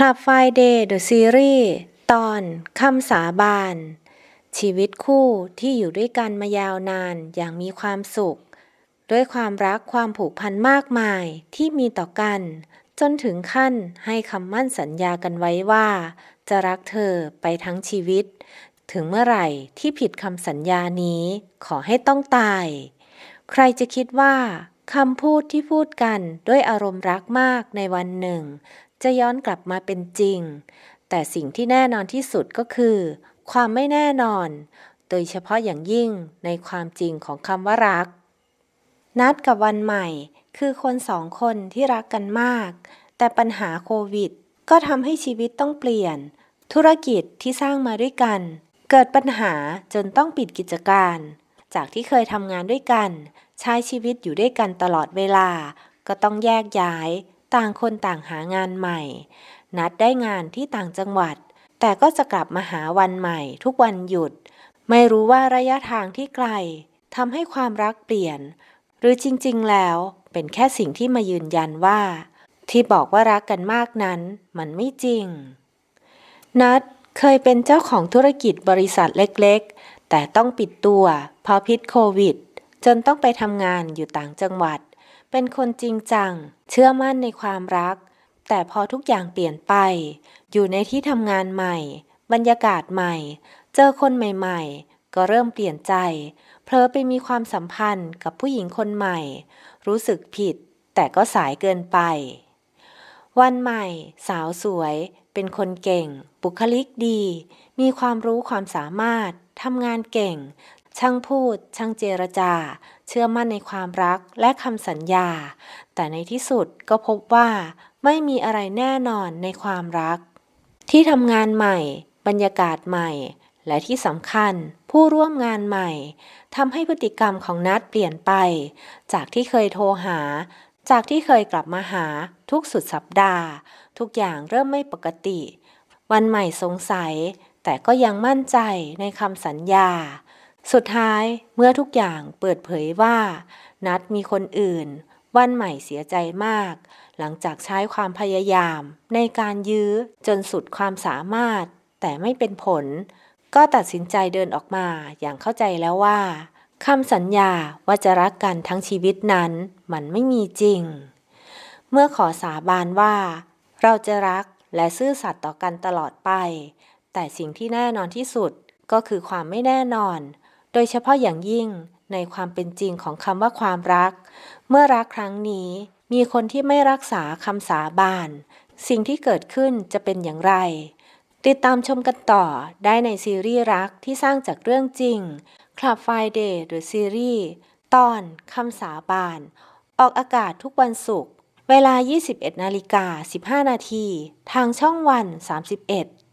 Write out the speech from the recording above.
Club Friday The Series ตอนคำสาบาน ชีวิตคู่ที่อยู่ด้วยกันมายาวนานอย่างมีความสุข ด้วยความรักความผูกพันมากมายที่มีต่อกัน จนถึงขั้นให้คำมั่นสัญญากันไว้ว่า จะรักเธอไปทั้งชีวิต ถึงเมื่อไหร่ที่ผิดคำสัญญานี้ขอให้ต้องตาย ใครจะคิดว่า คำพูดที่พูดกันด้วยอารมณ์รักมากในวันหนึ่ง จะย้อนกลับมาเป็นจริง แต่สิ่งที่แน่นอนที่สุดก็คือ ความไม่แน่นอน โดยเฉพาะอย่างยิ่งในความจริงของคำว่ารัก นัดกับวันใหม่ คือคนสองคนที่รักกันมาก แต่ปัญหาโควิด ก็ทำให้ชีวิตต้องเปลี่ยน ธุรกิจที่สร้างมาด้วยกัน เกิดปัญหาจนต้องปิดกิจการ จากที่เคยทำงานด้วยกัน ใช้ชีวิตอยู่ด้วยกันตลอดเวลา ก็ต้องแยกย้าย ต่างคนต่างหางานใหม่ นัดได้งานที่ต่างจังหวัด แต่ก็จะกลับมาหาวันใหม่ ทุกวันหยุด ไม่รู้ว่าระยะทางที่ไกลทำให้ความรักเปลี่ยน หรือจริงๆ แล้วเป็นแค่สิ่งที่มายืนยันว่า ที่บอกว่ารักกันมากนั้น มันไม่จริง นัดเคยเป็นเจ้าของธุรกิจบริษัทเล็กๆ แต่ต้องปิดตัวเพราะพิษโควิด จนต้องไปทำงานอยู่ต่างจังหวัด เป็นคนจริงจัง เชื่อมั่นในความรัก แต่พอทุกอย่างเปลี่ยนไป อยู่ในที่ทำงานใหม่ บรรยากาศใหม่ เจอคนใหม่ๆ ก็เริ่มเปลี่ยนใจ เพลอไปมีความสัมพันธ์กับผู้หญิงคนใหม่ รู้สึกผิด แต่ก็สายเกินไป วันใหม่ สาวสวย เป็นคนเก่ง บุคลิกดี มีความรู้ความสามารถทำงานเก่ง ช่างพูด ช่างเจรจา เชื่อมั่นในความรักและคำสัญญา แต่ในที่สุดก็พบว่าไม่มีอะไรแน่นอนในความรัก ที่ทำงานใหม่ บรรยากาศใหม่ และที่สำคัญผู้ร่วมงานใหม่ทำให้พฤติกรรมของนัดเปลี่ยนไป จากที่เคยโทรหา จากที่เคยกลับมาหาทุกสุดสัปดาห์ ทุกอย่างเริ่มไม่ปกติ วันใหม่สงสัย แต่ก็ยังมั่นใจในคำสัญญา สุดท้ายเมื่อทุกอย่างเปิดเผยว่า นัดมีคนอื่น วันใหม่เสียใจมาก หลังจากใช้ความพยายาม ในการยื้อจนสุดความสามารถ แต่ไม่เป็นผล ก็ตัดสินใจเดินออกมาอย่างเข้าใจแล้วว่าคำสัญญาว่าจะรักกันทั้งชีวิตนั้น มันไม่มีจริง เมื่อขอสาบานว่า เราจะรักและซื่อสัตย์ต่อกันตลอดไป แต่สิ่งที่แน่นอนที่สุดก็คือความไม่แน่นอน โดยเฉพาะอย่างยิ่งในความเป็นจริงของคำว่าความรัก เมื่อรักครั้งนี้มีคนที่ไม่รักษาคำสาบาน สิ่งที่เกิดขึ้นจะเป็นอย่างไร ติดตามชมกันต่อได้ในซีรีส์รักที่สร้างจากเรื่องจริง Club Friday The Series ตอนคำสาบาน ออกอากาศทุกวันศุกร์เวลา 21นาฬิกา15 นาที ทางช่องวัน 31